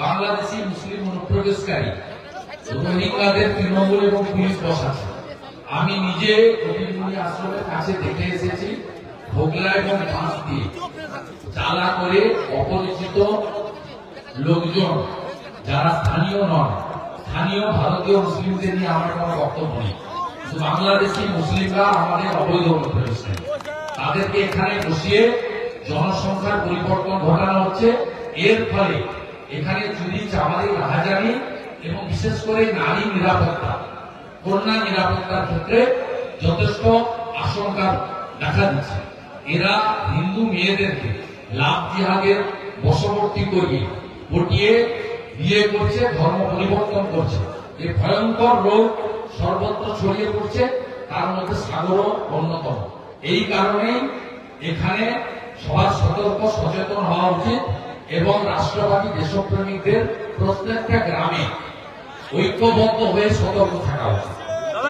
বাংলাদেশি মুসলিম অনুপ্রবেশকারী রোহিঙ্গাদের তৃণমূল এবং পুলিশ বসাচ্ছে আমি নিজে কপিলমুনি আশ্রমের কাছে দেখে এসেছি, ভোগলা এবং বাঁশ দিয়ে। চালা করে অপরিচিত লোকজন, যারা স্থানীয় নন স্থানীয় ভারতীয় মুসলিমদের নিয়ে আমার কোনো বক্তব্য নেই। বাংলাদেশি মুসলিমরা আমাদের অবৈধ অনুপ্রবেশকারী। তাদেরকে এখানে বসিয়ে জনসংখ্যার পরিবর্তন ঘটানো হচ্ছে। এর ফলে এখানে চুরি চামারি রাহাজানি এবং বিশেষ করে নারী নিরাপত্তা কন্যা নিরাপত্তার ক্ষেত্রে যথেষ্ট আশঙ্কা দেখা দিচ্ছে। এরা হিন্দু মেয়েদেরকে লাভ জিহাদের বশবর্তী করিয়ে পটিয়ে বিয়ে করছে, ধর্ম পরিবর্তন করছে। এই ভয়ঙ্কর রোগ সর্বত্র ছড়িয়ে পড়ছে, তার মধ্যে সাগরও অন্যতম। এই কারণেই এখানে সবার সতর্ক, সচেতন হওয়া উচিত। এবং রাষ্ট্রবাদী দেশপ্রেমিকদের প্রত্যেকটা গ্রামে ঐক্যবদ্ধ হয়ে সতর্ক থাকা উচিত।